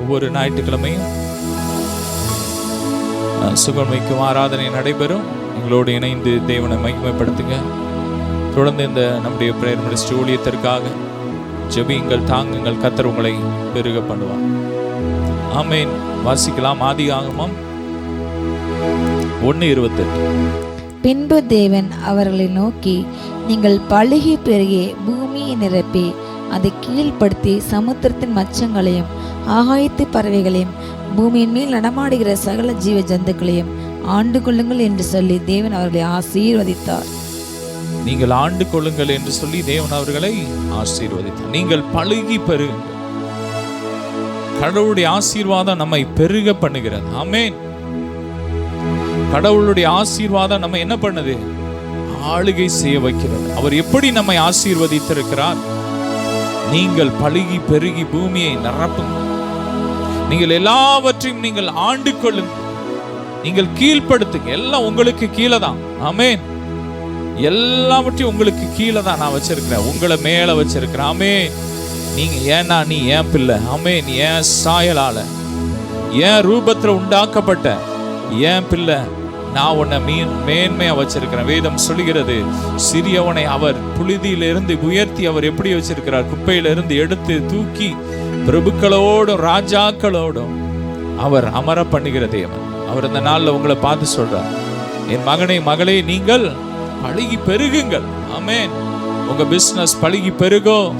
ஒவ்வொரு ஞாயிற்றுக்கிழமையும் சுகமைக்கும் ஆராதனை நடைபெறும். எங்களோடு இணைந்து தேவனை மகிமைப்படுத்துங்க. தொடர்ந்து இந்த நம்முடைய பிரேயர் மினிஸ்டர் ஊழியத்திற்காக ஜெபியுங்கள் தாங்குங்கள் கத்தர் உங்களை பெருக பண்ணுவார். ஆமேன். வாசிக்கலாம் ஆதி ஆகமம் ஒன்று இருபத்தெட்டு. பின்பு தேவன் அவர்களை நோக்கி நீங்கள் பழுகி பெருகி பூமியை நிரப்பி அதை கீழ்ப்படுத்தி சமுத்திரத்தின் மச்சங்களையும் ஆகாயத்து பறவைகளையும் பூமியின் மேல் நடமாடுகிற சகல ஜீவ ஜந்துக்களையும் ஆண்டு கொள்ளுங்கள் என்று சொல்லி தேவன் அவர்களை ஆசீர்வதித்தார். நீங்கள் ஆண்டு கொள்ளுங்கள் என்று சொல்லி தேவன் அவர்களை ஆசீர்வதித்தார். நீங்கள் பழுகி பெறுங்கள். கடவுளுடைய ஆசீர்வாதம் நம்மை பெருக பண்ணுகிறது. ஆமேன். கடவுளுடைய ஆசீர்வாதம் நம்ம என்ன பண்ணுது? ஆளுகை செய்ய வைக்கிறது. அவர் எப்படி நம்மை ஆசீர்வதித்திருக்கிறார்? நீங்கள் பழுகி பெருகி பூமியை நிரப்புங்கள். நீங்கள் எல்லாவற்றையும் நீங்கள் ஆண்டு கொள்ளுங்கள் நீங்கள் கீழ்ப்படுத்துங்க எல்லாம் உங்களுக்கு கீழே தான் ஆமென். எல்லாவற்றையும் உங்களுக்கு கீழே தான் நான் வச்சிருக்கிறேன். உங்களை மேல வச்சிருக்கிறேன். ஆமே நீங்க ஏன்னா நீ ஏன் பிள்ளை? ஆமே நீ ஏன் சாயலால? ஏன் ரூபத்துல உண்டாக்கப்பட்ட? ஏன் பிள்ளை? நான் உன்னை மீன் மேன்மையா வச்சிருக்கிறேன். வேதம் சொல்லுகிறது சிறியவனை அவர் புழுதியிலிருந்து உயர்த்தி அவர் எப்படி வச்சிருக்கிறார்? குப்பையிலிருந்து எடுத்து தூக்கி பிரபுக்களோடும் ராஜாக்களோடும் அவர் அமர பண்ணுகிற தேவன். அவர் இந்த நாள்ல உங்களை பார்த்து சொல்றார் என் மகனை மகளே நீங்கள் பழகி பெருகுங்கள். ஆமென். உங்க பிசினஸ் பழகி பெருகோ.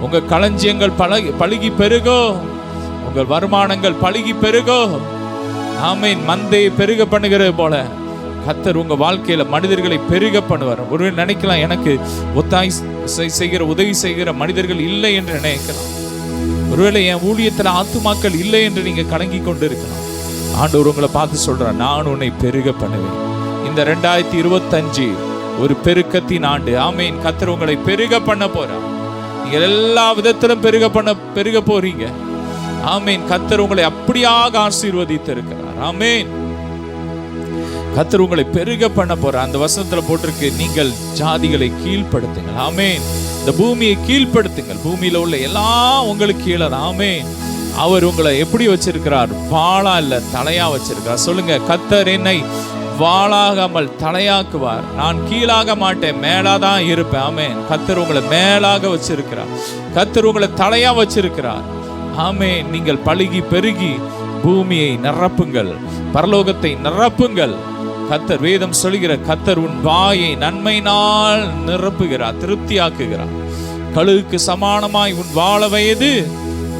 உங்க களஞ்சியங்கள் பழகி பழகி பெருகோ. உங்கள் வருமானங்கள் பழகி பெருகோ. ஆமேன். மந்தையை பெருக பண்ணுகிறது போல கத்தர் உங்கள் வாழ்க்கையில் மனிதர்களை பெருக பண்ணுவார். ஒரு நினைக்கலாம் எனக்கு ஒத்தாய் செய்- செய்கிற உதவி செய்கிற மனிதர்கள் இல்லை என்று நினைக்கலாம். ஒருவேளை என் ஊழியத்தில் ஆத்துமாக்கள் இல்லை என்று நீங்கள் கலங்கி கொண்டு இருக்கலாம் ஆண்டவர் உங்களை பார்த்து சொல்கிறேன் நான் உன்னை பெருக பண்ணுவேன். இந்த ரெண்டாயிரத்தி இருபத்தஞ்சு ஒரு பெருக்கத்தின் ஆண்டு. ஆமையின் கத்தர் உங்களை பெருக பண்ண போகிறார் நீங்கள் எல்லா விதத்திலும் பெருக பண்ண பெருக போறீங்க. ஆமையின் கத்தர் உங்களை அப்படியாக ஆசீர்வதித்து இருக்கிறார் ஆமேன். கத்தர் உங்களை பெருக பண்ண போற அந்த வசனத்துல போட்டிருக்கு நீங்கள் ஜாதிகளை கீழ்ப்படுத்துங்கள். ஆமேன். இந்த பூமியை கீழ்ப்படுத்துங்கள். பூமியில உள்ள எல்லாம் உங்களுக்கு கீழே ஆமேன். அவர் உங்களை எப்படி வச்சிருக்கிறார்? வாளா இல்ல தலையா வச்சிருக்கிறார். சொல்லுங்க கத்தர் என்னை வாளாகாமல் தலையாக்குவார். நான் கீழாக மாட்டேன் மேலாதான் இருப்பேன். ஆமேன். கத்தர் உங்களை மேலாக வச்சிருக்கிறார். கத்தர் உங்களை தலையா வச்சிருக்கிறார். ஆமே நீங்கள் பழுகி பெருகி பூமியை நிரப்புங்கள். பரலோகத்தை நிரப்புங்கள். கத்தர் வேதம் சொல்கிற கத்தர் உன் வாயை நன்மையினால் நிரப்புகிறார் திருப்தியாக்குகிறார். கழுகுக்கு சமானமாய் உன் வாழ வயது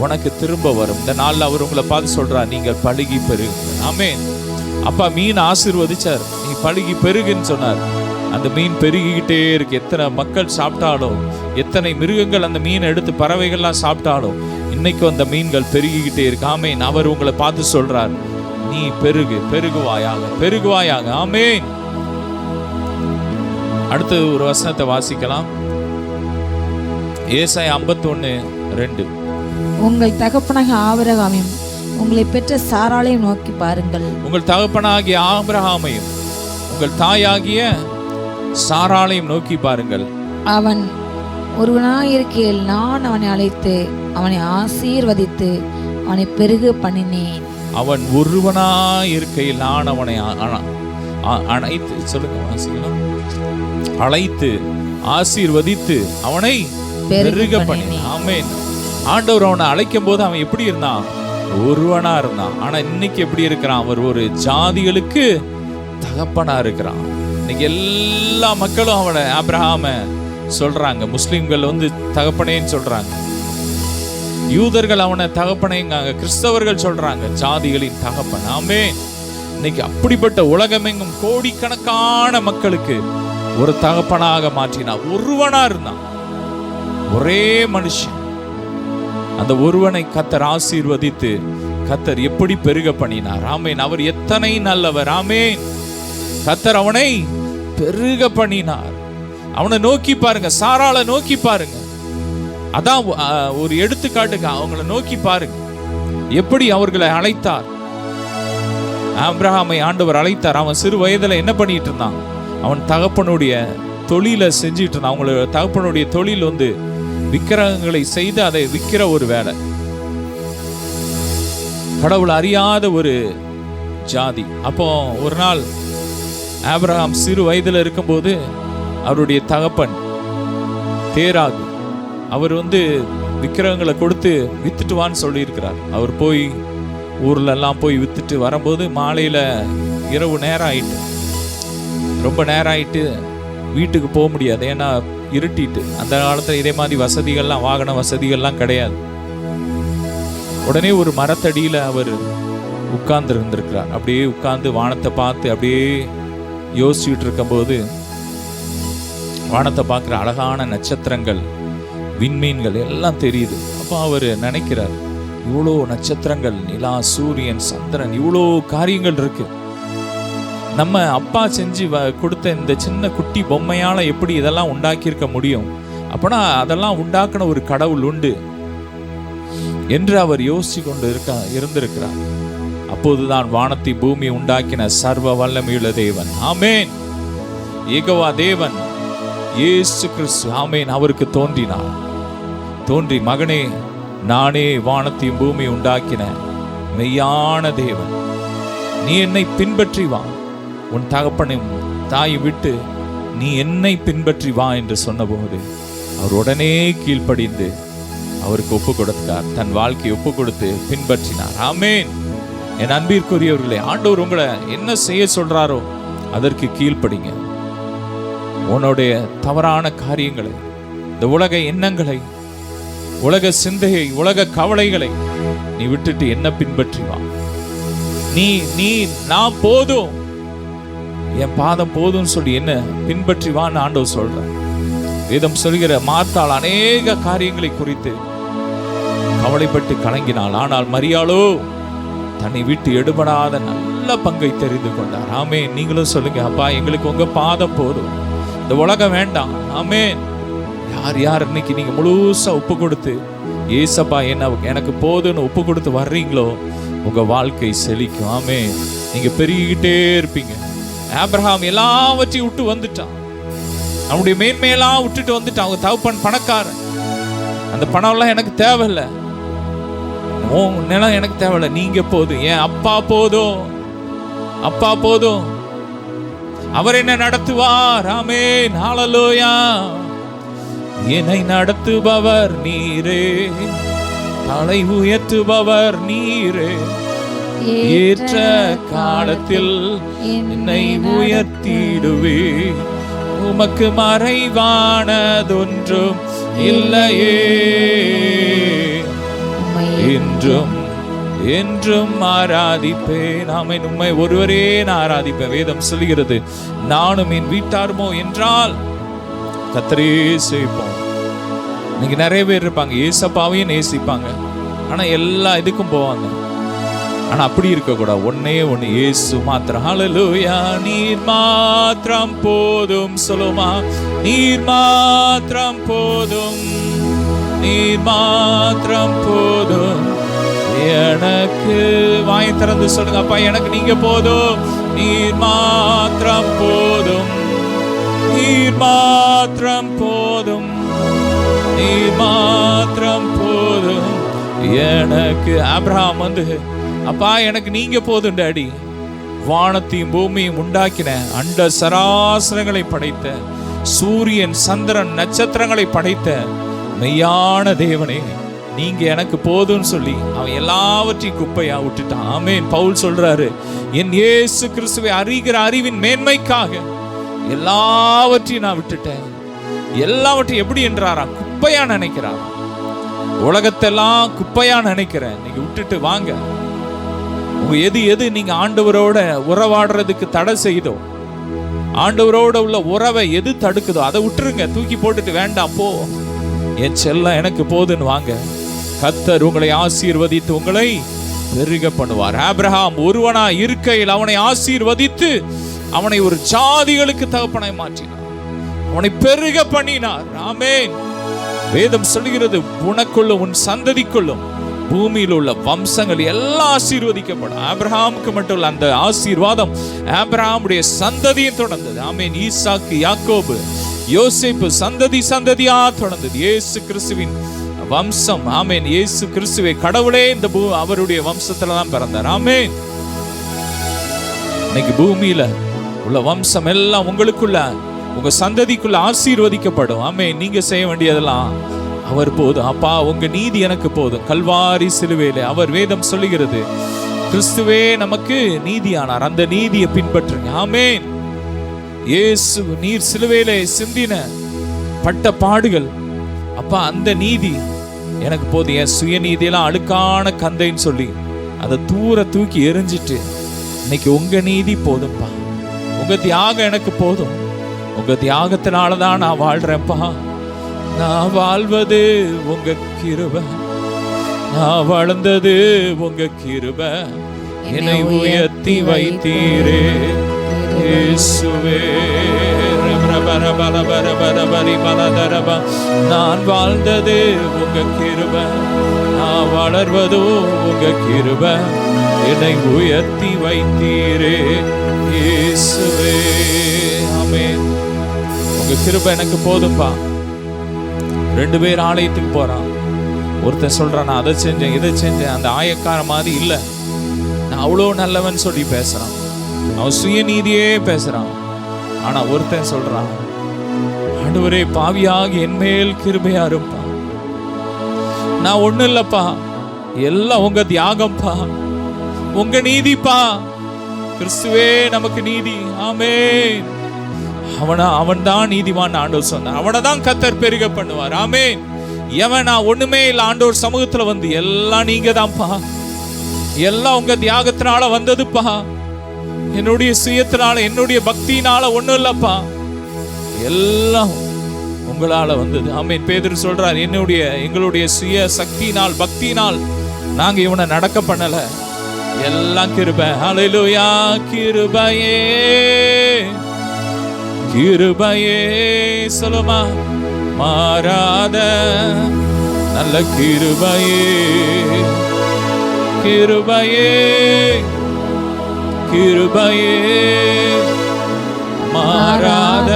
உனக்கு திரும்ப வரும். இந்த நாளில் அவர் உங்களை பார்த்து சொல்றார் நீங்கள் பழுகி பெருகுங்கள். ஆமே அப்பா மீன் ஆசிர்வதிச்சார். நீ பழுகி பெருகுன்னு சொன்னார். அந்த மீன் பெருகிக்கிட்டே இருக்கு. எத்தனை மக்கள் சாப்பிட்டாலும் எத்தனை மிருகங்கள் அந்த மீனை எடுத்து பறவைகள்லாம் சாப்பிட்டாலும் இன்னைக்கும் அந்த மீன்கள் பெருகிக்கிட்டே இருக்கு. ஆமேன். அவர் உங்களை பார்த்து சொல்றார். நீ பெருகு பெருகுவாயாக பெருகுவாயாக. ஆமேன். அடுத்து ஒரு வசனத்தை வாசிக்கலாம். ஏசாய் 51 ரெண்டு. உங்கள் தகப்பனாக ஆபிரகாமையும் உங்களை பெற்ற சாராளையும் நோக்கி பாருங்கள். உங்கள் தகப்பனாகிய ஆபிரகாமையும் உங்கள் தாயாகிய சாராளையும் நோக்கி பாருங்கள். அவன் ஒருவனாயிருக்கையில் நான் அவனை அழைத்து அவனை ஆசீர்வதித்து அவனை பெருக பண்ணினேன். அவன் ஒருவனாய் இருக்கையில் நான் அவனை அ- அ- அ- அணைத்து சொல்லுங்க வாசிக்கலாம். அழைத்து ஆசீர்வதித்து அவனை பெருக பண்ணி ஆமென். ஆண்டவர் அவனை அழைக்கும் போது அவன் எப்படி இருந்தான்? ஒருவனா இருந்தான். ஆனா இன்னைக்கு எப்படி இருக்கிறான்? அவர் ஒரு ஜாதிகளுக்கு தகப்பனா இருக்கிறான். இன்னைக்கு எல்லா மக்களும் அவனை ஆபிரகாம சொல்றாங்க. முஸ்லிம்கள் வந்து தகப்பனேன்னு சொல்றாங்க. யூதர்கள் அவனை தகப்பனைங்காங்க. கிறிஸ்தவர்கள் சொல்றாங்க ஜாதிகளின் தகப்பன். ஆமே இன்னைக்கு அப்படிப்பட்ட உலகமெங்கும் கோடிக்கணக்கான மக்களுக்கு ஒரு தகப்பனாக மாற்றினான் ஒருவனா இருந்தான். ஒரே மனுஷன். அந்த ஒருவனை கத்தர் ஆசீர்வதித்து கத்தர் எப்படி பெருக பண்ணினார்? ராமேன் அவர் எத்தனை நல்லவர். ராமேன் கத்தர் அவனை பெருக பண்ணினார். அவனை நோக்கி பாருங்க. சாரால நோக்கி பாருங்க. அதான் ஒரு எடுத்துக்காட்டுக்கு அவங்கள நோக்கி பாருங்க. எப்படி அவர்களை அழைத்தார்? ஆப்ரஹாமை ஆண்டவர் அழைத்தார். அவன் சிறு வயதுல என்ன பண்ணிட்டு இருந்தான்? அவன் தகப்பனுடைய தொழிலை செஞ்சுட்டு இருந்தான். அவங்களோட தகப்பனுடைய தொழில் வந்து விக்கிரகங்களை செய்து அதை விற்கிற ஒரு வேலை. கடவுள் அறியாத ஒரு ஜாதி. அப்போ ஒரு நாள் ஆப்ரஹாம் சிறு வயதில் இருக்கும்போது அவருடைய தகப்பன் தேராகு. அவர் வந்து விக்கிரகங்களை கொடுத்து வித்துட்டுவான்னு சொல்லியிருக்கிறார். அவர் போய் ஊர்ல எல்லாம் போய் வித்துட்டு வரும்போது மாலையில இரவு நேரம் ஆயிட்டு ரொம்ப நேரம் ஆயிட்டு வீட்டுக்கு போக முடியாது. ஏன்னா இருட்டிட்டு. அந்த காலத்தில் இதே மாதிரி வசதிகள்லாம் வாகன வசதிகள்லாம் கிடையாது. உடனே ஒரு மரத்தடியில் அவர் உட்கார்ந்து இருந்திருக்கிறார் அப்படியே உட்கார்ந்து வானத்தை பார்த்து அப்படியே யோசிச்சுட்டு இருக்கும்போது வானத்தை பார்க்குற அழகான நட்சத்திரங்கள் விண்மீன்கள் எல்லாம் தெரியுது. அப்போ அவர் நினைக்கிறார் இவ்வளோ நட்சத்திரங்கள் நிலா சூரியன் சந்திரன் இவ்வளோ காரியங்கள் இருக்கு. நம்ம அப்பா செஞ்சு வ- கொடுத்த இந்த சின்ன குட்டி பொம்மையால் எப்படி இதெல்லாம் உண்டாக்கியிருக்க முடியும்? அப்போனா அதெல்லாம் உண்டாக்குன ஒரு கடவுள் உண்டு என்று அவர் யோசிச்சு கொண்டு இருக்க இருந்திருக்கிறார். அப்போதுதான் வானத்தை பூமி உண்டாக்கின சர்வ வல்லமையுள்ள தேவன். ஆமேன். ஏகவா தேவன். இயேசு கிறிஸ்து ஆமேன். அவருக்கு தோன்றினார். தோன்றி மகனே நானே வானத்தையும் பூமி உண்டாக்கின மெய்யான தேவன். நீ என்னை பின்பற்றி வா. உன் தகப்பனையும் தாயை விட்டு நீ என்னை பின்பற்றி வா என்று சொன்னபோது அவர் உடனே கீழ்ப்படிந்து அவருக்கு ஒப்பு கொடுத்தார். தன் வாழ்க்கையை ஒப்பு கொடுத்து பின்பற்றினார். ஆமேன். என் அன்பிற்குரியவர்களே ஆண்டவர் உங்களை என்ன செய்ய சொல்றாரோ அதற்கு கீழ்ப்படிங்க. உன்னுடைய தவறான காரியங்களை இந்த உலக எண்ணங்களை உலக சிந்தையை உலக கவலைகளை நீ விட்டுட்டு என்ன பின்பற்றி வா. நீ நீ நான் போதும். என் பாதம் போதும்னு சொல்லி என்ன பின்பற்றி வான்னு ஆண்டவர் சொல்ற வேதம் சொல்கிற மாத்தாள் அநேக காரியங்களை குறித்து கவலைப்பட்டு கலங்கினாள். ஆனால் மரியாளோ தன்னை விட்டு எடுபடாத நல்ல பங்கை தெரிந்து கொண்டார். ஆமே நீங்களும் சொல்லுங்க அப்பா எங்களுக்கு உங்க பாதம் போதும். இந்த உலகம் வேண்டாம். ஆமேன். யார் யார் இன்னைக்கு நீங்கள் முழுசாக ஒப்பு கொடுத்து ஏசப்பா என்ன எனக்கு போதும்னு ஒப்பு கொடுத்து வர்றீங்களோ உங்கள் வாழ்க்கை செழிக்கும். ஆமே நீங்கள் பெருகிக்கிட்டே இருப்பீங்க. ஆப்ரஹாம் எல்லாவற்றையும் விட்டு வந்துட்டான். அவனுடைய மேன்மையெல்லாம் விட்டுட்டு வந்துட்டான். அவங்க தகப்பன் பணக்காரன். அந்த பணம்லாம் எனக்கு தேவையில்லை. உன் நிலம் எனக்கு தேவையில்லை. நீங்கள் போதும். என் அப்பா போதும். அப்பா போதும். அவர் என்ன நடத்துவார். ஆமே நாளலோயா என்னை நடத்துபவர் நீரே. தலை உயர்த்துபவர் நீரே. ஏற்ற காலத்தில் என்னை உயர்த்திடுவே உமக்கு மறைவானதொன்றும் இல்லையே. என்றும் என்றும் ஆராதிப்பேன். நாம உண்மை ஒருவரே நான் ஆராதிப்பேன். வேதம் சொல்கிறது நானும் என் வீட்டாருமோ என்றால் கத்தரே சேவிப்போம் இன்னைக்கு நிறைய பேர் இருப்பாங்க ஏசப்பாவையும் நேசிப்பாங்க. ஆனா எல்லா இதுக்கும் போவாங்க. ஆனா அப்படி இருக்கக்கூடாது. ஒன்னே ஒண்ணு ஏசு மாத்திரம். ஹalleluya. நீர் மாத்திரம் போதும். சொல்லுமா? நீர் மாத்திரம் போதும். நீர் மாத்திரம் போதும். எனக்கு வாய் திறந்து சொல்லுங்க அப்பா எனக்கு நீங்க போதும். நீர் மாத்திரம் போதும். நீர் மாத்திரம் போதும். நீர் மாத்திரம் போதும். எனக்கு அப்ரஹாம் வந்து அப்பா எனக்கு நீங்க போதும் டாடி. வானத்தையும் பூமியும் உண்டாக்கின அண்ட சராசரங்களை படைத்த சூரியன் சந்திரன் நட்சத்திரங்களை படைத்த மெய்யான தேவனே. நீங்க எனக்கு போதும்னு சொல்லி அவன் எல்லாவற்றையும் குப்பையா விட்டுட்டான். ஆமேன். பவுல் சொல்றாரு என் இயேசு கிறிஸ்துவை அறிகிற அறிவின் மேன்மைக்காக எல்லாவற்றையும் நான் விட்டுட்டேன். எல்லாவற்றையும் எப்படி என்றாரா? குப்பையா நினைக்கிறாராம் உலகத்தெல்லாம் குப்பையா நினைக்கிறேன். நீங்க விட்டுட்டு வாங்க. உங்க எது எது நீங்க ஆண்டவரோட உறவாடுறதுக்கு தடை செய்தோ ஆண்டவரோட உள்ள உறவை எது தடுக்குதோ அதை விட்டுருங்க. தூக்கி போட்டுட்டு வேண்டாம் போ. என் செல்லம் எனக்கு போதுன்னு வாங்க. கத்தர் உங்களை ஆசீர்வதித்து உங்களை பெருக பண்ணுவார். ஆப்ரஹாம் ஒருவனா இருக்கையில் அவனை ஆசீர்வதித்து அவனை ஒரு ஜாதிகளுக்கு தகப்பனை மாற்றினார். அவனை பெருக பண்ணினார். ஆமென். வேதம் சொல்கிறது உனக்குள்ளும் உன் சந்ததிக்குள்ளும் பூமியில் உள்ள வம்சங்கள் எல்லாம் ஆசீர்வதிக்கப்படும். ஆப்ரஹாமுக்கு மட்டும் இல்ல அந்த ஆசீர்வாதம் ஆப்ரஹாமுடைய சந்ததியும் தொடர்ந்தது. ஆமேன். ஈசாக்கு யாக்கோபு யோசிப்பு சந்ததி சந்ததியா தொடர்ந்தது. இயேசு கிறிஸ்துவின் வம்சம். ஆமேன். இயேசு கிறிஸ்துவை கடவுளே இந்த பூ அவருடைய வம்சத்துல தான் பிறந்தார். ஆமேன். இன்னைக்கு பூமியில உள்ள வம்சம் எல்லாம் உங்களுக்குள்ள உங்க சந்ததிக்குள்ள ஆசீர்வதிக்கப்படும். ஆமே நீங்க செய்ய வேண்டியதெல்லாம் அவர் போதும். அப்பா உங்க நீதி எனக்கு போதும். கல்வாரி சிலுவையில அவர் வேதம் சொல்லுகிறது கிறிஸ்துவே நமக்கு நீதியானார். அந்த நீதியை பின்பற்றுங்க. ஆமேன். இயேசு நீர் சிலுவையிலே சிந்தின பட்ட பாடுகள். அப்பா அந்த நீதி எனக்கு போதும் என் சுயநீதியெல்லாம் அழுக்கான கந்தைன்னு சொல்லி அதை தூர தூக்கி எரிஞ்சிட்டு இன்னைக்கு உங்க நீதி போதும்பா. உங்க தியாகம் எனக்கு போதும். உங்க தியாகத்தினால தான் நான் வாழ்றேன்ப்பா. நான் வாழ்வது உங்க கிருபை. நான் வளர்ந்தது உங்க கிருபை. என்னை உயர்த்தி வைத்தீரே. இயேசுவே. பர பல பர பர பரி பல தரப நான் வாழ்ந்தது உங்க கிருப நான் வளர்வதோ உங்க கிருப என்னை உயர்த்தி வைத்தீரே இயேசுவே உங்க கிருப எனக்கு போதும்பா ரெண்டு பேர் ஆலயத்துக்கு போறான் ஒருத்தன் சொல்றான் நான் அதை செஞ்சேன் இதை செஞ்சேன் அந்த ஆயக்கார மாதிரி இல்லை நான் அவ்வளோ நல்லவன் சொல்லி பேசுறான் அவன் சுயநீதியே பேசுறான் ஆனா ஒருத்தன் சொல்றான் ஆண்டவரே பாவியாகி என் மேல் கிருபையா இருப்பா நான் ஒண்ணும் இல்லப்பா. எல்லாம் உங்க தியாகம்ப்பா உங்க நீதிப்பா. கிறிஸ்துவே நமக்கு நீதி. ஆமே அவனா அவன் தான் நீதிவான் ஆண்டோர் சொன்னார். அவனை தான் கத்தர் பெருக பண்ணுவார். ஆமே எவன் நான் ஒண்ணுமே இல்லை. ஆண்டோர் சமூகத்துல வந்து எல்லாம் நீங்க தான்ப்பா எல்லாம் உங்க தியாகத்தினால வந்ததுப்பா. என்னுடைய சுயத்தினால என்னுடைய பக்தியினால ஒண்ணும் இல்லப்பா. எல்லாம் உங்களால் வந்தது. ஆமென். பேதர் சொல்கிறார் என்னுடைய எங்களுடைய சுய சக்தியினால் பக்தியினால் நாங்கள் இவனை நடக்க பண்ணலை. எல்லாம் கிருபை. அலையிலுயா கிருபையே. கிருபையே. சொல்லுமா? மாறாத நல்ல கிருபையே. கிருபையே. கிருபையே. மாறாத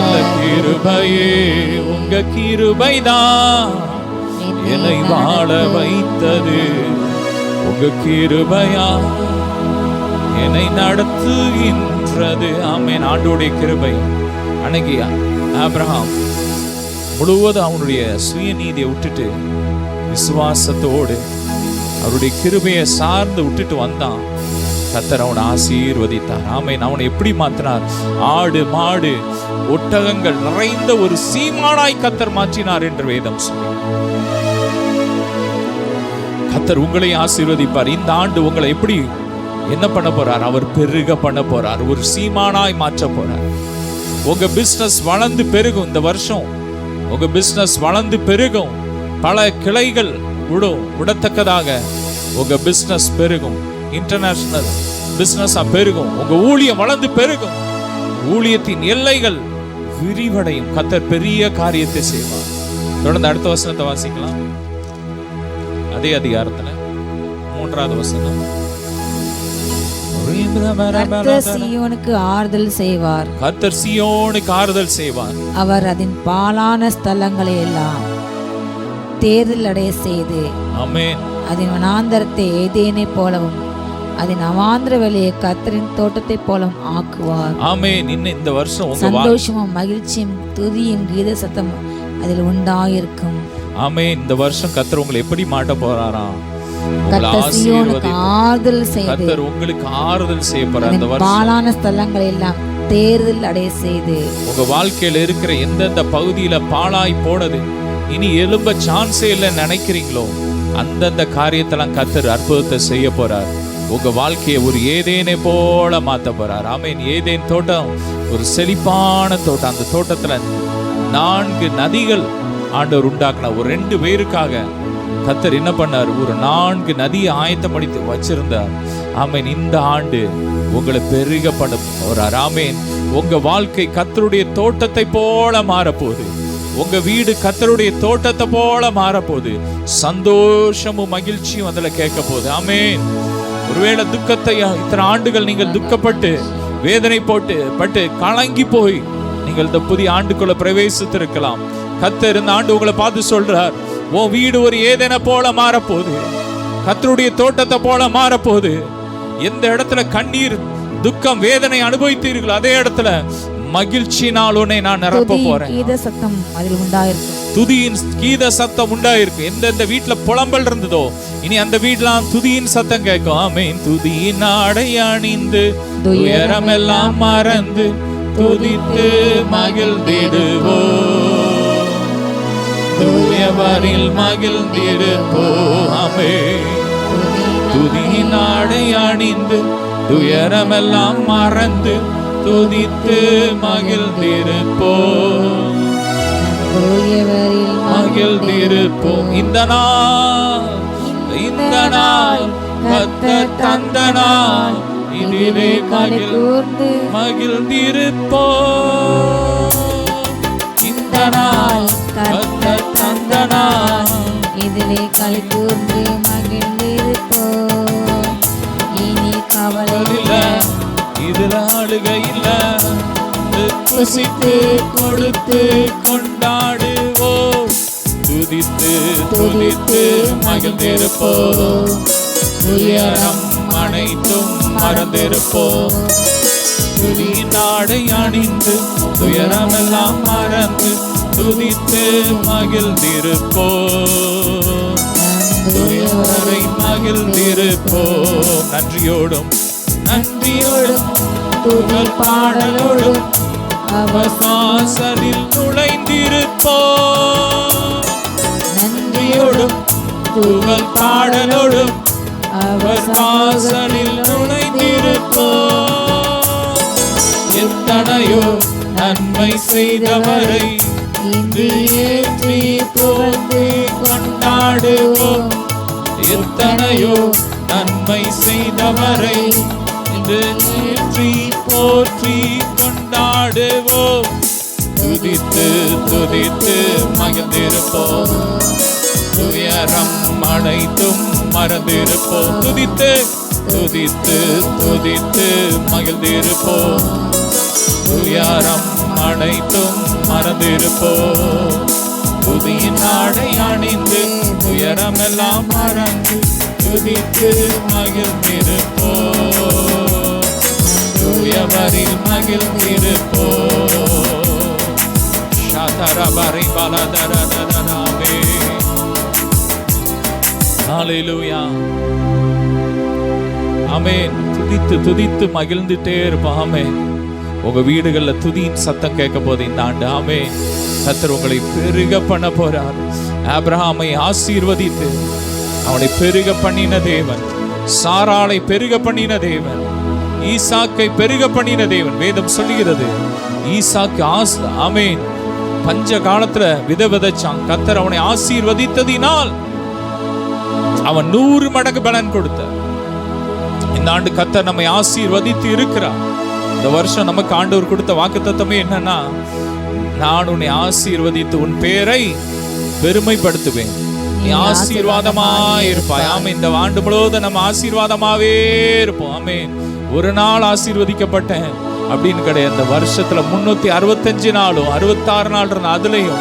நல்ல கிருபையே உங்க கிருபைதான் என்னை வாழ வைத்தது. உங்க கிருபையா என்னை நடத்துகின்றது. ஆமென். ஆண்டோடைய கிருபை. அணகியா ஆப்ரஹாம் முழுவதும் அவனுடைய சுயநீதியை விட்டுட்டு விசுவாசத்தோடு அவருடைய கிருபையை சார்ந்து விட்டுட்டு வந்தான். கத்தர் அவனை ஆசீர்வதித்தார். ஆமை அவனை எப்படி மாத்தினார்? ஆடு மாடு ஒட்டகங்கள் நிறைந்த ஒரு சீமானாய் கத்தர் மாற்றினார் என்று வேதம் சொல்லி கத்தர் உங்களை ஆசீர்வதிப்பார். இந்த ஆண்டு உங்களை எப்படி என்ன பண்ண போறார்? அவர் பெருக பண்ண போறார். ஒரு சீமானாய் மாற்ற போறார். உங்க பிசினஸ் வளர்ந்து பெருகும் இந்த வருஷம். உங்க பிசினஸ் வளர்ந்து பெருகும். பல கிளைகள் விடும். விடத்தக்கதாக உங்க பிசினஸ் பெருகும். இன்டர்நேஷனல் பிசினஸா பெருகும். உங்க ஊழியம் வளர்ந்து பெருகும். ஊழியத்தின் எல்லைகள் விரிவடையும். கத்தர் பெரிய காரியத்தை செய்வார். தொடர்ந்து அடுத்த வசனத்தை வாசிக்கலாம். அதே அதிகாரத்துல மூன்றாவது வசனம். சீயோனுக்கு ஆறுதல் செய்வார். கர்த்தர் சியோனுக்கு ஆறுதல் செய்வார். அவர் அதன் பாலான ஸ்தலங்களை எல்லாம் தேர்தல் அடைய செய்து அதன் வனாந்தரத்தை ஏதேனை போலவும் அதன் அவாந்திர வெளியை கத்தரின் தோட்டத்தைப் போலவும் ஆக்குவார். ஆமென். இன்னும் இந்த வருஷம் சந்தோஷமும் மகிழ்ச்சியும் துதியும் கீத சத்தம் அதில் உண்டாயிருக்கும். ஆமென். இந்த வருஷம் கர்த்தர் உங்களை எப்படி மாட்ட போறாராம் ஆறுதல் செய்து உங்களுக்கு ஆறுதல் செய்ய போறார் இந்த அதன் வருஷம். பாலான ஸ்தலங்களை எல்லாம் தேர்தல் அடைய செய்து. உங்க வாழ்க்கையில இருக்கிற எந்தெந்த பகுதியில பாழாய் போனது இனி எலும்ப சான்ஸே இல்லைன்னு நினைக்கிறீங்களோ அந்தந்த காரியத்தெல்லாம் கத்தர் அற்புதத்தை செய்ய போறார். உங்க வாழ்க்கையை ஒரு ஏதேனை போல மாத்த போறார். ஆமீன். ஏதேன் தோட்டம் ஒரு செழிப்பான தோட்டம். அந்த தோட்டத்துல நான்கு நதிகள் ஆண்டவர் உண்டாக்குன ஒரு ரெண்டு பேருக்காக கத்தர் என்ன பண்ணார்? ஒரு நான்கு நதியை ஆயத்தம் படித்து வச்சிருந்தார். ஆமீன். இந்த ஆண்டு உங்களை பெருக பண்ண போறார். ஆமீன். உங்க வாழ்க்கை கத்தருடைய தோட்டத்தை போல மாறப்போகுது. உங்க வீடு கத்தருடைய தோட்டத்தை போல மாறப்போகுது. சந்தோஷமும் மகிழ்ச்சியும் அதில் கேட்க போகுது ஆமேன். ஒருவேளை துக்கத்தை இத்தனை ஆண்டுகள் நீங்கள் துக்கப்பட்டு வேதனை போட்டு பட்டு கலங்கி போய் நீங்கள் இந்த புதிய ஆண்டுக்குள்ள பிரவேசித்திருக்கலாம். கத்தர் இந்த ஆண்டு உங்களை பார்த்து சொல்றார் ஓ வீடு ஒரு ஏதென போல மாறப்போகுது. கத்தருடைய தோட்டத்தை போல மாறப்போகுது. எந்த இடத்துல கண்ணீர் துக்கம் வேதனை அனுபவித்தீர்களோ அதே இடத்துல மகிழ்ச்சினால் உன்னை நான் நிரப்ப போறேன். கீத சத்தம் அதில் உண்டாயிருக்கும் துதியின் கீத சத்தம் உண்டாயிருக்கு. எந்தெந்த வீட்ல புலம்பல் இருந்ததோ இனி அந்த வீட்லாம் துதியின் சத்தம் கேட்கும். ஆமென். துதியின் ஆடை அணிந்து துயரமெல்லாம் மறந்து துதித்து மகிழ்ந்திடுவோ. தூயவரில் மகிழ்ந்திடுவோ. ஆமென். துதியின் ஆடை அணிந்து துயரமெல்லாம் மறந்து துதித்து மகிழ்ந்திருப்போம். மகிழ்ந்திருப்போம். இந்த நாள் இந்த நாள் கத்தர் தந்த நாள். இதிலே மகிழ் மகிழ்ந்திருப்போம். இந்த நாள் கத்தர் தந்த நாள். இதிலே களி கூர்ந்து மகிழ்ந்திருப்போம். இனி கவலை இல்ல இதுல ஆளுக இல்ல புசித்து கொடுத்து கொண்டாடுவோம். துதித்து துதித்து மகிழ்ந்திருப்போம். துயரம் அனைத்தும் மறந்திருப்போம். துதியின் ஆடை அணிந்து துயரமெல்லாம் மறந்து துதித்து மகிழ்ந்திருப்போம். துயரை மகிழ்ந்திருப்போம். நன்றியோடும் நன்றியோடும். புகழ் பாடலோடு அவர் வாசலில் நன்றியோடும் புகழ் பாடலோடும் அவர் வாசலில் நுழைந்திருப்போம் எத்தனையோ நன்மை செய்தவரை இன்று ஏற்றி புகழ்ந்து கொண்டாடுவோம். எத்தனையோ நன்மை செய்தவரை இன்று ஏற்றி போற்றி கொண்டாடுவோம். துதித்து துதித்து மகிழ்ந்திருப்போம். துயரம் அனைத்தும் மறந்திருப்போம். துதித்து துதித்து துதித்து மகிழ்ந்திருப்போம். துயரம் அனைத்தும் மறந்திருப்போம். துதியின் ஆடை அணிந்து துயரமெல்லாம் மறந்து துதித்து மகிழ்ந்திருப்போம். தூயவரில் மகிழ்ந்திருப்போம் ஷாதரபரி பலதரதரமே ஹalleluya ஆமென் துதித்து துதித்து மகிழ்ந்துட்டே இருப்போம். ஆமென் உங்க வீடுகள்ல துதியின் சத்தம் கேட்க போது இந்த ஆண்டு. ஆமே கத்தர் உங்களை பெருக பண்ண போறார். ஆப்ரஹாமை ஆசீர்வதித்து அவனை பெருக பண்ணின தேவன். சாராளை பெருக பண்ணின தேவன். ஈசாக்கை பெருக பண்ணின தேவன் வேதம் சொல்லுகிறது. ஈசாக்கு ஆஸ் ஆமென். பஞ்ச காலத்துல வித விதைச்சான். கத்தர் அவனை ஆசீர்வதித்ததினால் அவன் நூறு மடங்கு பலன் கொடுத்தார். இந்த ஆண்டு கத்தர் நம்மை ஆசீர்வதித்து இருக்கிறார். இந்த வருஷம் நமக்கு ஆண்டவர் கொடுத்த வாக்குத்தத்தமே என்னன்னா நான் உன்னை ஆசீர்வதித்து உன் பேரை பெருமைப்படுத்துவேன். நீ ஆசீர்வாதமா இருப்பாய். ஆமே இந்த ஆண்டு முழுவதும் நம்ம ஆசீர்வாதமாவே இருப்போம். ஆமே ஒரு நாள் ஆசீர்வதிக்கப்பட்டேன் அப்படின்னு கிடையாது. இந்த வருஷத்துல முன்னூத்தி அறுபத்தஞ்சு நாளும் அறுபத்தாறு நாள் இருந்த அதுலயும்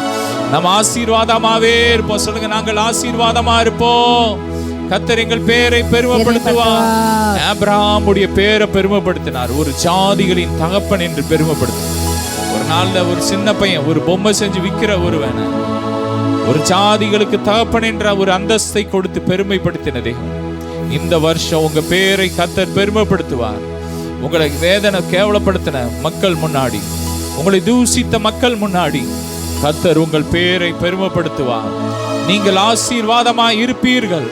நம்ம ஆசீர்வாதமாவே இருப்போம். சொல்லுங்க நாங்கள் ஆசீர்வாதமா இருப்போம். கத்தர் எங்கள் பேரை பெருமைப்படுத்துவார். ஆபிரகாமுடைய பேரை பெருமைப்படுத்தினார். ஒரு ஜாதிகளின் தகப்பன் என்று பெருமைப்படுத்தினார். ஒரு நாள்ல ஒரு சின்ன பையன் ஒரு பொம்மை செஞ்சு விக்கிற ஒருவன். ஒரு ஜாதிகளுக்கு தகப்பன் என்ற ஒரு அந்தஸ்தை கொடுத்து பெருமைப்படுத்தின தேவன் இந்த வருஷம் உங்க பேரை கத்தர் பெருமைப்படுத்துவார். உங்களை வேதனை கேவலப்படுத்தின மக்கள் முன்னாடி உங்களை தூசித்த மக்கள் முன்னாடி கத்தர் உங்கள் பேரை பெருமைப்படுத்துவார். நீங்கள் ஆசீர்வாதமாய் இருப்பீர்கள்.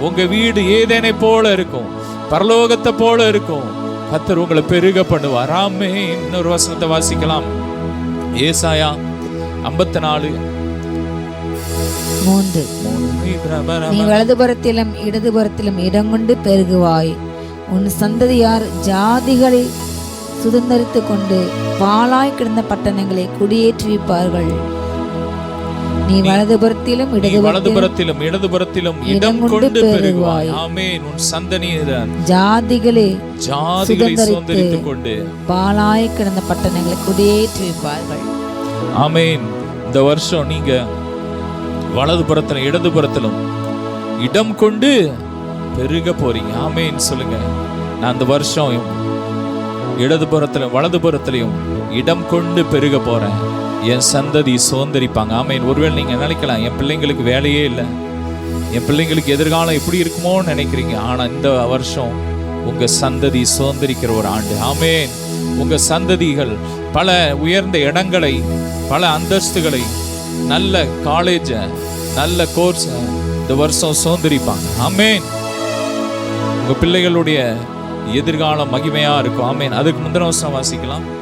உங்க வீடு ஏதேனை போல இருக்கும் பரலோகத்தை போல இருக்கும். கத்தர் உங்களை பெருக பண்ணுவார். ஆமே இன்னொரு வசனத்தை வாசிக்கலாம். ஏசாயா ஐம்பத்தி நாலு மூன்று. நீ வலதுபுறத்திலும் இடதுபுறத்திலும் இடங்கொண்டு பெருகுவாய். உன் சந்ததியார் ஜாதிகளை சுதந்தரித்து கொண்டு பாழாய் கிடந்த பட்டணங்களை குடியேற்றுவிப்பார்கள் நீ வலதுபுறத்திலும் வலதுபுறத்திலும் இடதுபுறத்திலும் இடம் கொண்டு பெருகுவாய் ஆமென். உன் சந்தனியர் ஜாதிகளே ஜாதிகளை சுதந்தரித்து சுதந்திரித்துக் கொண்டு பாலாய் கிடந்த பட்டணங்களை குடியேற்றி வைப்பார்கள் ஆமென். இந்த வருஷம் நீங்க வலதுபுறத்திலும் இடதுபுறத்திலும். இடம் கொண்டு பெருக போறீங்க. ஆமேன்னு சொல்லுங்க. நான் அந்த வருஷம் இடதுபுறத்திலும் வலதுபுறத்திலையும் இடம் கொண்டு பெருக போறேன். என் சந்ததி சுதந்திரிப்பாங்க. ஆமென். ஒருவேளை நீங்க நினைக்கலாம் என் பிள்ளைங்களுக்கு வேலையே இல்லை. என் பிள்ளைங்களுக்கு எதிர்காலம் எப்படி இருக்குமோன்னு நினைக்கிறீங்க. ஆனா இந்த வருஷம் உங்க சந்ததி சுதந்திரிக்கிற ஒரு ஆண்டு. ஆமேன். உங்க சந்ததிகள் பல உயர்ந்த இடங்களை பல அந்தஸ்துகளை நல்ல காலேஜ நல்ல கோர்ஸ் இந்த வருஷம் சுதந்திரிப்பாங்க. ஆமென் உங்க பிள்ளைகளுடைய எதிர்காலம் மகிமையா இருக்கும். ஆமென் அதுக்கு முந்தின வசனம் வாசிக்கலாம்.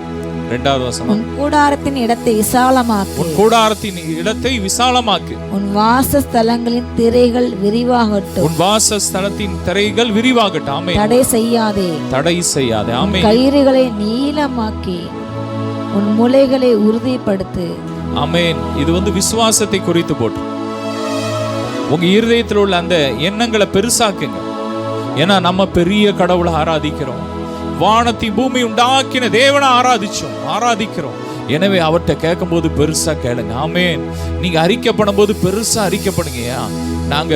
ரெண்டாவது வசனம் உன் கூடாரத்தின் இடத்தை விசாலமாக்கு. உன் கூடாரத்தின் இடத்தை விசாலமாக்கு. உன் வாசஸ்தலங்களின் திரைகள் விரிவாகட்டும். உன் வாசஸ்தலத்தின் திரைகள் விரிவாகட்டும். ஆமென் தடை செய்யாதே. தடை செய்யாதே. ஆமென் கயிறுகளை நீளமாக்கி உன் முளைகளை உறுதிப்படுத்து. அமேன் இது வந்து விசுவாசத்தை குறித்து போட்டு. உங்க இருதயத்தில் உள்ள அந்த எண்ணங்களை பெருசாக்குங்க. ஏன்னா நம்ம பெரிய கடவுளை ஆராதிக்கிறோம். வானத்தை பூமி உண்டாக்கின தேவனை ஆராதிச்சோம் ஆராதிக்கிறோம். எனவே அவர்கிட்ட கேட்கும்போது பெருசா கேளுங்க. ஆமேன். நீங்க அறிக்கை பண்ணும்போது பெருசா அறிக்கை பண்ணுங்கய்யா நாங்க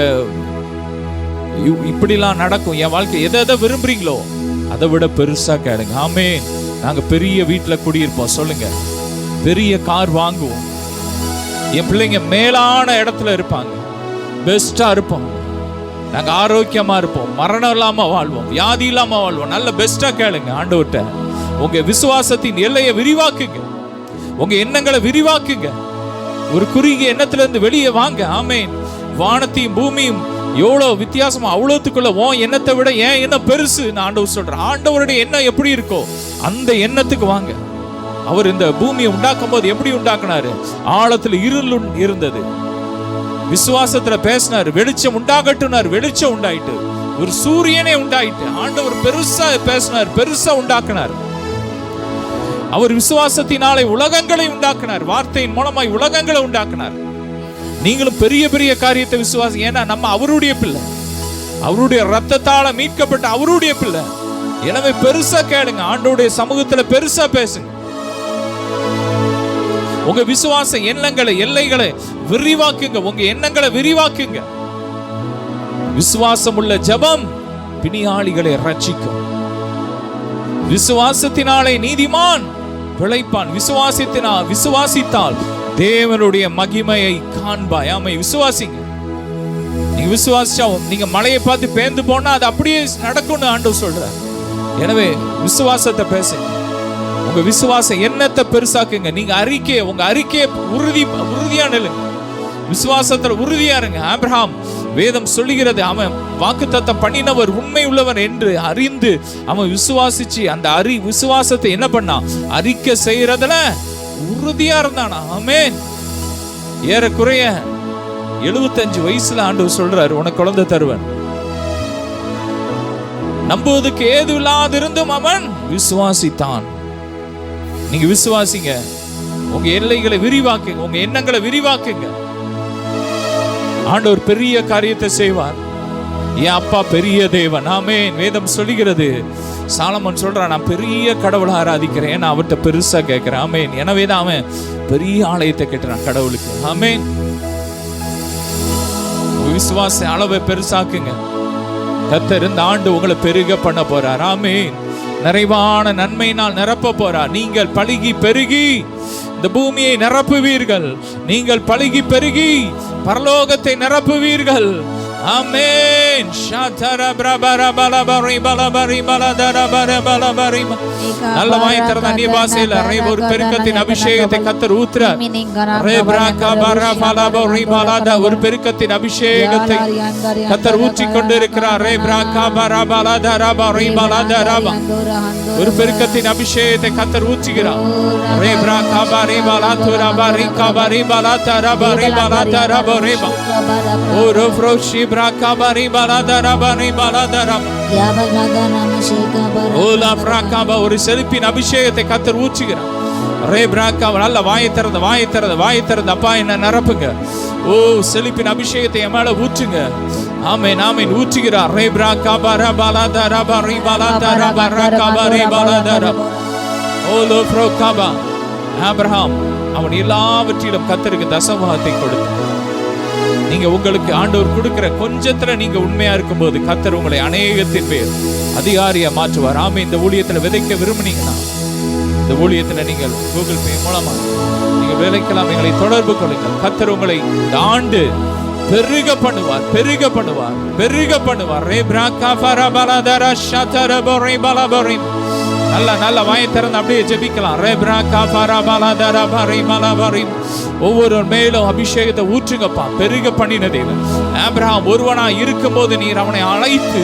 இப்படிலாம் நடக்கும். என் வாழ்க்கை எதை எதை விரும்புறீங்களோ அதை விட பெருசா கேளுங்க. ஆமேன். நாங்க பெரிய வீட்டுல குடியிருப்போம். சொல்லுங்க. பெரிய கார் வாங்குவோம். என் பிள்ளைங்க மேலான இடத்துல இருப்பாங்க. பெஸ்டா இருப்போம். நாங்கள் ஆரோக்கியமா இருப்போம். மரணம் இல்லாமல் வாழ்வோம். வியாதி இல்லாமல் வாழ்வோம். நல்ல பெஸ்டா கேளுங்க ஆண்டவர்கிட்ட. உங்க விசுவாசத்தின் எல்லையை விரிவாக்குங்க. உங்க எண்ணங்களை விரிவாக்குங்க. ஒரு குறுகிய எண்ணத்துல இருந்து வெளியே வாங்க. ஆமேன். வானத்தையும் பூமியும் எவ்வளோ வித்தியாசமா அவ்வளோத்துக்குள்ள உன் எண்ணத்தை விட ஏன் என்ன பெருசு. நான் ஆண்டவர் சொல்றேன். ஆண்டவருடைய எண்ணம் எப்படி இருக்கோ அந்த எண்ணத்துக்கு வாங்க. அவர் இந்த பூமியை உண்டாக்கும் போது எப்படி உண்டாக்குனாரு? ஆழத்துல இருள் இருந்தது. விசுவாசத்துல பேசினார் வெளிச்சம் உண்டாகட்டுனார் வெளிச்சம் உண்டாயிட்டு. ஒரு சூரியனே உண்டாயிட்டு ஆண்டவர் பெருசா பேசினார் பெருசா உண்டாக்குனார். அவர் விசுவாசத்தினாலே உலகங்களை உண்டாக்குனார் வார்த்தையின் மூலமாய் உலகங்களை உண்டாக்குனார். நீங்களும் பெரிய பெரிய காரியத்தை விசுவாசி ஏன்னா நம்ம அவருடைய பிள்ளை. அவருடைய ரத்தத்தால மீட்கப்பட்ட அவருடைய பிள்ளை. எனவே பெருசா கேளுங்க ஆண்டோடைய சமூகத்துல பெருசா பேசுங்க. உங்க விசுவாச எண்ணங்களை எல்லைகளை விரிவாக்குங்க. உங்க எண்ணங்களை விரிவாக்குங்க. விசுவாசம் உள்ள ஜெபம் பிணியாளிகளை ரட்சிக்கும். விசுவாசத்தினாலே நீதிமான் பிழைப்பான். விசுவாசத்தினா விசுவாசித்தால் தேவனுடைய மகிமையை காண்பாய். ஆமை விசுவாசிங்க. நீங்க விசுவாசிச்சா நீங்க மலையை பார்த்து பேந்து போனா அது அப்படியே நடக்கும்னு ஆண்டவர் சொல்றார். எனவே விசுவாசத்தை பேசுங்க. உங்க விசுவாசம் என்னத்தை பெருசாக்குங்க. நீங்க அறிக்கையை உங்க அறிக்கையை உறுதி உறுதியா நில்லுங்க. விசுவாசத்துல உறுதியா இருங்க. ஆப்ரஹாம் வேதம் சொல்லுகிறது அவன் வாக்குத்தத்தம் பண்ணினவர் உண்மை உள்ளவர் என்று அறிந்து அவன் விசுவாசிச்சு அந்த அறி விசுவாசத்தை என்ன பண்ணான் அறிக்கை செய்யறதுல உறுதியா இருந்தானா? ஆமென். ஏறக்குறைய எழுபத்தஞ்சு வயசுல ஆண்டு சொல்றாரு உனக்கு குழந்தை தருவன். நம்புவதற்கு ஏது இல்லாதிருந்தும் அவன் விசுவாசித்தான். நீங்க விசுவாசிங்க. உங்க எல்லைகளை விரிவாக்குங்க. உங்க எண்ணங்களை விரிவாக்குங்க. ஆண்டவர் பெரிய காரியத்தை செய்வார். என் அப்பா பெரிய தேவன். ஆமென். வேதம் சொல்லுகிறது. சாலமன் சொல்றான் நான் பெரிய கடவுளை ஆராதிக்கிறேன். நான் அவர்கிட்ட பெருசா கேட்கிறேன். ஆமேன். எனவே தான் அவன் பெரிய ஆலயத்தை கட்டுறான் கடவுளுக்கு. ஆமேன். விசுவாச அளவை பெருசாக்குங்க. கத்தர் இந்த ஆண்டு உங்களை பெருக பண்ண போறார். ஆமேன். நிறைவான நன்மையினால் நிரப்ப போறார் நீங்கள் பழுகி பெருகி இந்த பூமியை நிரப்புவீர்கள். நீங்கள் பழுகி பெருகி பரலோகத்தை நிரப்புவீர்கள். ஆமே ஷாதர பிரபர பலபரி பலபரி பலதர பர பலபரி நல்ல வாய் திறந்த பாஷையில் அரை ஒரு பெருக்கத்தின் அபிஷேகத்தை கத்தர் ரே பர பலத ஒரு பெருக்கத்தின் அபிஷேகத்தை கத்தர் ஊற்றி கொண்டு இருக்கிறார் ரே பிராக்கா பர பலதர பரி பலதர ஒரு பெருக்கத்தின் அபிஷேகத்தை கத்தர் ஊற்றுகிறார். ரே பிராக்கா பரி பலதுர பரி கபரி பலதர பரி பலதர பரி ஒரு ஃப்ரோஷி பிராக்கா பரி பலதர பரி பலதர ஓலா பிராக்காபா ஒரு செழிப்பின் அபிஷேகத்தை கத்தர் ஊச்சுகிறார் ரே பிராக்கா நல்ல வாயை திறந்து வாயை திறந்து வாயை திறந்து. அப்பா என்ன நிரப்புங்க. ஓ செழிப்பின் அபிஷேகத்தை என் மேல ஊற்றுங்க. ஆமேன் ஆமென் ஊற்றுகிறார். ரே பிராக்கா பர பாலாதா ரபா ரீ பாலாதா ரபா ரகா பரே பாலாதா ரபா ஓலோ ப்ரோ காபா ஆபிரகாம் அவன் எல்லாவற்றிலும் கத்தருக்கு தசமத்தை கொடுத்தான் நீங்க உங்களுக்கு ஆண்டவர் கொடுக்கிற கொஞ்சத்துல நீங்க உண்மையா இருக்கும்போது கத்தர் உங்களை அநேகத்தின் பேர் அதிகாரியா மாற்றுவார். ஆமே இந்த ஊழியத்துல விதைக்க விரும்புனீங்கன்னா இந்த ஊழியத்துல நீங்கள் கூகுள் பே மூலமா நீங்க விதைக்கலாம் எங்களை தொடர்பு கொள்ளுங்கள். கத்தர் உங்களை இந்த ஆண்டு பெருக பண்ணுவார் பெருக பண்ணுவார் பெருக பண்ணுவார். ரே பிராக்கா பரபலதர பலதர பொறை பலபொறை நல்ல நல்ல வாயை திறந்து அப்படியே ஜெபிக்கலாம். ரே பிராக்கா ஃபரா பலதர பறை ஒவ்வொரு மேலும் அபிஷேகத்தை ஊற்றுங்கப்பா. பெருக பண்ணின தேவன். ஆப்ரஹாம் ஒருவனா இருக்கும்போது நீர் அவனை அழைத்து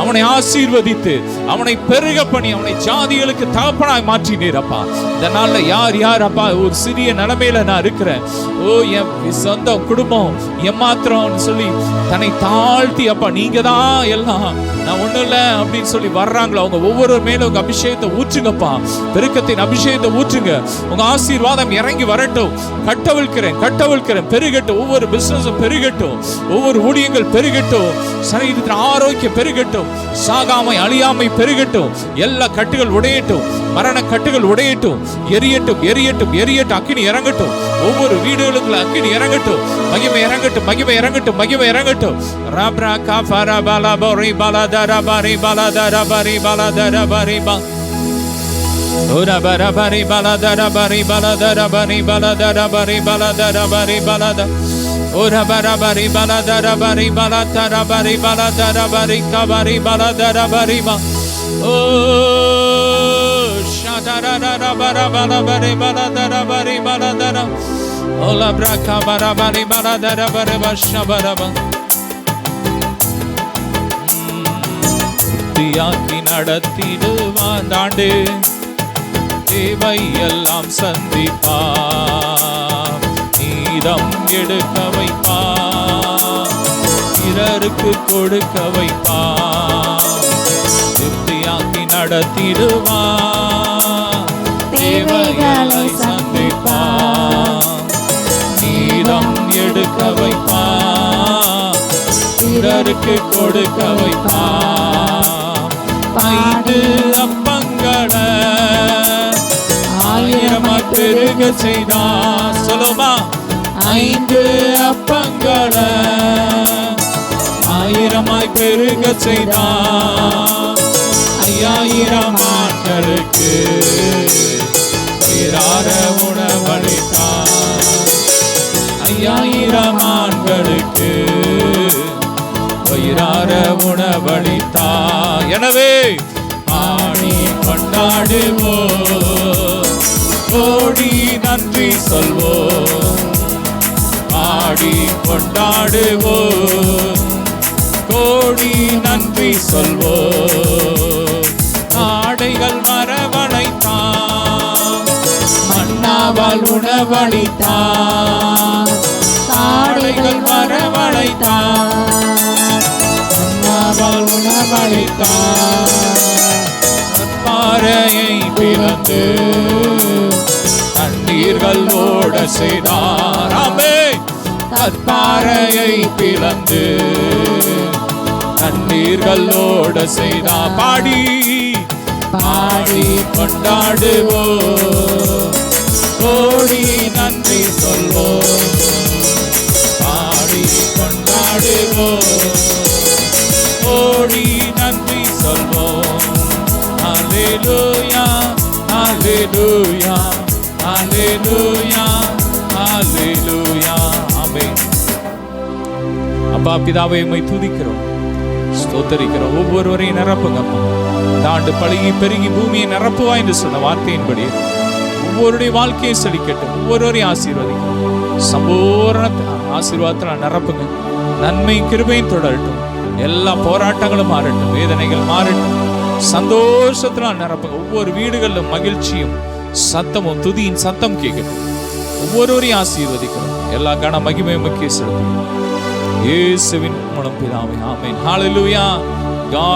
அவனை ஆசீர்வதித்து அவனை பெருக பண்ணி அவனை ஜாதிகளுக்கு தகப்பனாய் மாற்றினீர் அப்பா. இந்த நாள்ல யார் யார் அப்பா ஒரு சிறிய நிலைமையில நான் இருக்கிறேன். ஓ என் சொந்த குடும்பம் ஏமாத்திரம்னு சொல்லி தன்னை தாழ்த்தி அப்பா நீங்க தான் எல்லாம். நான் ஒன்றும் இல்லை அப்படின்னு சொல்லி வர்றாங்களோ அவங்க ஒவ்வொரு மேலும் உங்க அபிஷேகத்தை ஊற்றுங்கப்பா. பெருக்கத்தின் அபிஷேகத்தை ஊற்றுங்க. உங்க ஆசீர்வாதம் இறங்கி வரட்டும். கட்டவிழ்க்கிறேன் கட்டவிழ்க்கிறேன். பெருகட்டும். ஒவ்வொரு பிசினஸும் பெருகட்டும். ஒவ்வொரு ஊழியங்கள் பெருகட்டும். சரீரத்தின் ஆரோக்கியம் பெருகட்டும். சாகாமை அழியாமை பெருகட்டும் எல்லா கட்டுகள் உடையட்டும் மரண கட்டுகள் உடையட்டும் எரியட்டும் எரியட்டும் எரியட்டும் அக்கினி இறங்கட்டும் ஒவ்வொரு வீடுகளுக்குள்ள அக்கினி இறங்கட்டும் மகிமை இறங்கட்டும் மகிமை இறங்கட்டும் மகிமை இறங்கட்டும் ராப்ரா காஃபாரா பாலா போரி பாலா தாரா பாரி பாலா தாரா பாரி பாலா தாரா பாரி பா Ora bara bari bala dara bari bala dara bari பலதர dara bari bala dara bari bala da Ora bara bari bala dara bari bala dara bari bala dara bari kabari bala dara bari ba Oh shadara dara bara bala bari bala dara bari bala dara Ola braka bara bari bala dara bari ba shabara ba தியாக்கி நடத்திடுவான் ஆண்டு தேவை எல்லாம் சந்திப்பா நீதம் எடுக்க வைப்பா. பிறருக்கு கொடுக்க வைப்பா. திருப்தியாக்கி நடத்திடுவா. தேவைகளை சந்திப்பா. நீதம் எடுக்க வைப்பா. பிறருக்கு கொடுக்க வைப்பா. ஐந்து அப்பங்களை ஆயிரமாய் பெருக செய்தா. சொல்லுமா. ஐந்து அப்பங்கள ஆயிரமாய் பெருக செய்தார் ஐயாயிரம் ஆண்களுக்கு இரார உணவளித்தார் ஐயாயிரம் ஆண்களுக்கு வயிறார உணவளித்தா. எனவே ஆணி கொண்டாடுவோ கோடி நன்றி சொல்வோம். பாடி கொண்டாடுவோ. கோடி நன்றி சொல்வோ. ஆடைகள் மரவணைத்தான். மன்னாவால் உணவளித்தான். ஆடைகள் வரவழைத்தான் மன்னாவால் உணவளித்தான். பாறையை பிறந்து தண்ணீர்கள் ஓட செய்தார். ஆமே கற்பாறையை பிளந்து தண்ணீர்களோட செய்தா பாடி பாடி கொண்டாடுவோ. கோடி நன்றி சொல்வோ. பாடி கொண்டாடுவோ. கோடி நன்றி சொல்வோம் Hallelujah, Hallelujah, Hallelujah, அப்பா பிதாவை உண்மை துதிக்கிறோம். ஸ்தோத்தரிக்கிறோம். ஒவ்வொருவரையும் நிரப்புங்க இந்த ஆண்டு பழகி பெருகி பூமியை நிரப்புவா என்று சொன்ன வார்த்தையின்படி ஒவ்வொருடைய வாழ்க்கையை செழிக்கட்டும். ஒவ்வொருவரையும் ஆசீர்வதிக்கும் சம்பூர்ண ஆசீர்வாதத்தில் நிரப்புங்க. நன்மை கிருபையும் தொடரட்டும். எல்லா போராட்டங்களும் மாறட்டும். வேதனைகள் மாறட்டும். சந்தோஷத்தில் நிரப்புங்க. ஒவ்வொரு வீடுகளிலும் மகிழ்ச்சியும் சத்தமும் துதியின் சத்தம் கேட்கட்டும். ஒவ்வொருவரையும் ஆசீர்வதிக்கிறோம். எல்லா கன மகிமையும் முக்கிய செலுத்தும் இயேசுவின் மூலம் பிதாவே ஆமென். ஹalleluya.